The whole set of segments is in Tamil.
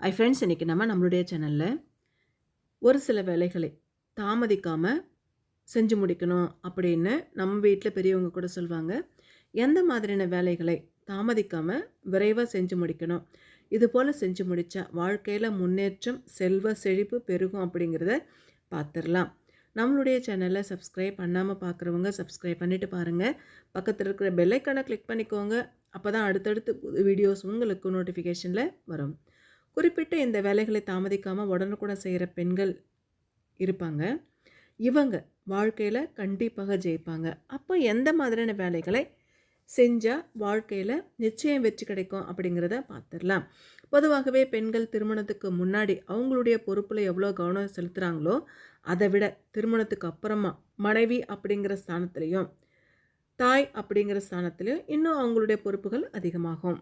ஐ ஃப்ரெண்ட்ஸ் இன்றைக்கி நம்ம நம்மளுடைய சேனலில் ஒரு சில வேலைகளை தாமதிக்காமல் செஞ்சு முடிக்கணும் அப்படின்னு நம்ம வீட்டில் பெரியவங்க கூட சொல்லுவாங்க எந்த மாதிரியான வேலைகளை தாமதிக்காமல் விரைவாக செஞ்சு முடிக்கணும்? இது போல் செஞ்சு முடித்தா வாழ்க்கையில் முன்னேற்றம் செல்வ செழிப்பு பெருகும் அப்படிங்கிறத பார்த்துடலாம் நம்மளுடைய சேனலை சப்ஸ்கிரைப் பண்ணாமல் பார்க்குறவங்க சப்ஸ்கிரைப் பண்ணிவிட்டு பாருங்கள் பக்கத்தில் இருக்கிற பெல்லைக்கானை கிளிக் பண்ணிக்கோங்க. அப்போ தான் அடுத்தடுத்து வீடியோஸ் உங்களுக்கு நோட்டிஃபிகேஷனில் வரும். குறிப்பிட்ட இந்த வேலைகளை தாமதிக்காமல் உடனுக்குடன் செய்கிற பெண்கள் இருப்பாங்க. இவங்க வாழ்க்கையில் கண்டிப்பாக ஜெயிப்பாங்க. அப்போ எந்த மாதிரியான வேலைகளை செஞ்சால் வாழ்க்கையில் நிச்சயம் வெற்றி கிடைக்கும் அப்படிங்கிறத பார்த்துடலாம் பொதுவாகவே பெண்கள் திருமணத்துக்கு முன்னாடி அவங்களுடைய பொறுப்பில் எவ்வளோ கவனம் செலுத்துகிறாங்களோ அதை விட திருமணத்துக்கு அப்புறமா மனைவி அப்படிங்கிற ஸ்தானத்துலேயும் தாய் அப்படிங்கிற ஸ்தானத்துலேயும் இன்னும் அவங்களுடைய பொறுப்புகள் அதிகமாகும்.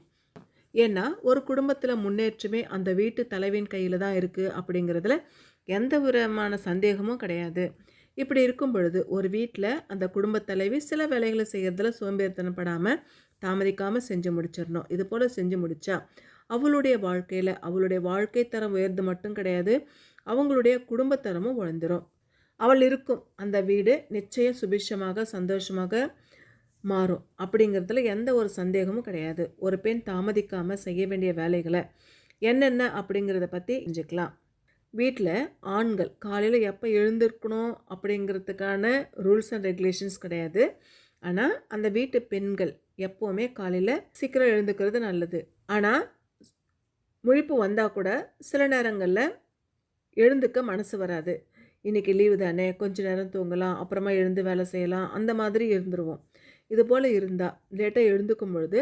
ஏன்னா ஒரு குடும்பத்தில் முன்னேற்றமே அந்த வீட்டு தலைவின் கையில் தான் இருக்குது அப்படிங்கிறதுல எந்த விதமான சந்தேகமும் கிடையாது. இப்படி இருக்கும் பொழுது ஒரு வீட்டில் அந்த குடும்பத் தலைவி சில வேலைகளை செய்கிறதுல சோம்பேறித்தனப்படாமல் தாமதிக்காமல் செஞ்சு முடிச்சிடணும். இது போல் செஞ்சு முடித்தா அவளுடைய வாழ்க்கையில் அவளுடைய வாழ்க்கை தரம் உயர்ந்து மட்டும் கிடையாது அவங்களுடைய குடும்பத்தரமும் உழந்துடும் அவள் இருக்கும் அந்த வீடு நிச்சயம் சுபிஷமாக சந்தோஷமாக மாறும். அப்படிங்கிறதுல எந்த ஒரு சந்தேகமும் கிடையாது. ஒரு பெண் தாமதிக்காமல் செய்ய வேண்டிய வேலைகளை என்னென்ன அப்படிங்கிறத பற்றி செஞ்சுக்கலாம் வீட்டில் ஆண்கள் காலையில் எப்போ எழுந்திருக்கணும் அப்படிங்கிறதுக்கான ரூல்ஸ் அண்ட் ரெகுலேஷன்ஸ் கிடையாது. ஆனால் அந்த வீட்டு பெண்கள் எப்போவுமே காலையில் சீக்கிரம் எழுந்துக்கிறது நல்லது. ஆனால் முழிப்பு வந்தால் கூட சில நேரங்களில் எழுந்துக்க மனசு வராது. இன்றைக்கி லீவு தானே கொஞ்ச நேரம் தூங்கலாம் அப்புறமா எழுந்து வேலை செய்யலாம் அந்த மாதிரி இருந்துருவோம். இது போல் இருந்தால் லேட்டாக எழுந்துக்கும் பொழுது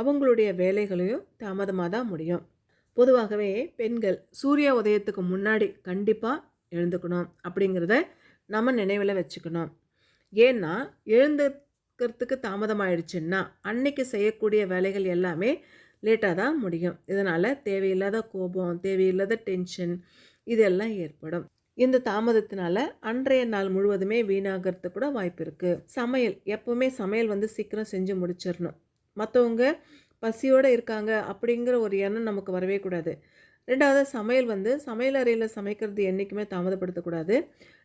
அவங்களுடைய வேலைகளையும் தாமதமாக தான் முடியும். பொதுவாகவே பெண்கள் சூரிய உதயத்துக்கு முன்னாடி கண்டிப்பாக எழுந்துக்கணும் அப்படிங்கிறத நம்ம நினைவில் வச்சுக்கணும். ஏன்னா எழுந்துக்கிறதுக்கு தாமதமாயிடுச்சுன்னா அன்னைக்கு செய்யக்கூடிய வேலைகள் எல்லாமே லேட்டாக தான் முடியும். இதனால் தேவையில்லாத கோபம் தேவையில்லாத டென்ஷன் இதெல்லாம் ஏற்படும். இந்த தாமதத்தினால அன்றைய நாள் முழுவதுமே வீணாகிறது கூட வாய்ப்பு இருக்குது சமையல் எப்போவுமே சமையல் வந்து சீக்கிரம் செஞ்சு முடிச்சிடணும் மற்றவங்க பசியோடு இருக்காங்க அப்படிங்கிற ஒரு எண்ணம் நமக்கு வரவே கூடாது. ரெண்டாவது சமையல் வந்து சமையல் அறையில் சமைக்கிறது என்றைக்குமே தாமதப்படுத்தக்கூடாது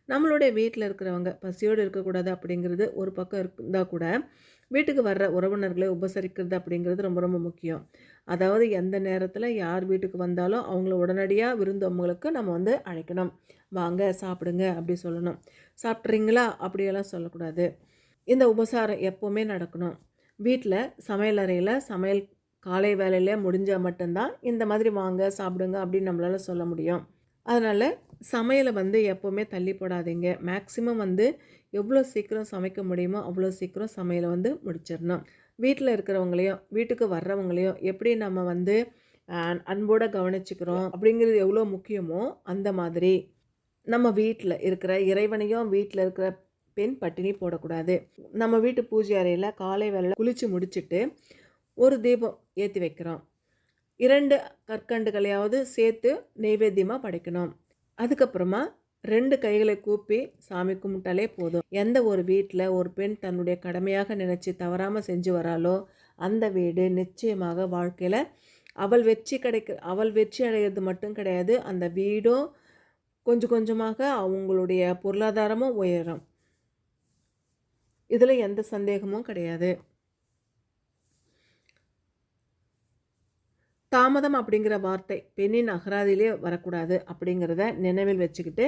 நம்மளுடைய வீட்டில் இருக்கிறவங்க பசியோடு இருக்கக்கூடாது அப்படிங்கிறது ஒரு பக்கம் இருந்தால் கூட வீட்டுக்கு வர்ற உறவினர்களை உபசரிக்கிறது அப்படிங்கிறது ரொம்ப ரொம்ப முக்கியம். அதாவது எந்த நேரத்தில் யார் வீட்டுக்கு வந்தாலும் அவங்கள உடனடியாக விருந்தவங்களுக்கு நம்ம வந்து அழைக்கணும். வாங்க சாப்பிடுங்க அப்படி சொல்லணும். சாப்பிட்றீங்களா? அப்படியெல்லாம் சொல்லக்கூடாது. இந்த உபசாரம் எப்போவுமே நடக்கணும். வீட்டில் சமையலறையில் சமையல் காலை வேலையில் முடிஞ்சால் மட்டும்தான் இந்த மாதிரி வாங்க சாப்பிடுங்க அப்படின்னு நம்மளால் சொல்ல முடியும். அதனால் சமையலை வந்து எப்போவுமே தள்ளி போடாதீங்க. மேக்ஸிமம் வந்து எவ்வளோ சீக்கிரம் சமைக்க முடியுமோ அவ்வளோ சீக்கிரம் சமையலை வந்து முடிச்சிடணும். வீட்டில் இருக்கிறவங்களையும் வீட்டுக்கு வர்றவங்களையும் எப்படி நம்ம வந்து அன்போடு கவனிச்சுக்கிறோம் அப்படிங்கிறது எவ்வளோ முக்கியமோ அந்த மாதிரி நம்ம வீட்டில் இருக்கிற இறைவனையும் வீட்டில் இருக்கிற பெண் பட்டினி போடக்கூடாது. நம்ம வீட்டு பூஜை அறையில் காலை வேலையில் குளித்து முடிச்சுட்டு ஒரு தீபம் ஏற்றி வைக்கிறோம். இரண்டு கற்கண்டுகளையாவது சேர்த்து நெய்வேத்தியமாக படைக்கணும். அதுக்கப்புறமா ரெண்டு கைகளை கூப்பி சாமி கும்பிட்டாலே போதும். எந்த ஒரு வீட்டில் ஒரு பெண் தன்னுடைய கடமையாக நினச்சி தவறாமல் செஞ்சு வராலோ அந்த வீடு நிச்சயமாக வாழ்க்கையில் அவள் வெற்றி கிடைக்க அவள் வெற்றி அடைகிறது மட்டும் கிடையாது அந்த வீடும் கொஞ்சம் கொஞ்சமாக அவங்களுடைய பொருளாதாரமும் உயரும். இதில் எந்த சந்தேகமும் கிடையாது. தாமதம் அப்படிங்கிற வார்த்தை பெண்ணின் அகராதியிலே வரக்கூடாது அப்படிங்கிறத நினைவில் வச்சுக்கிட்டு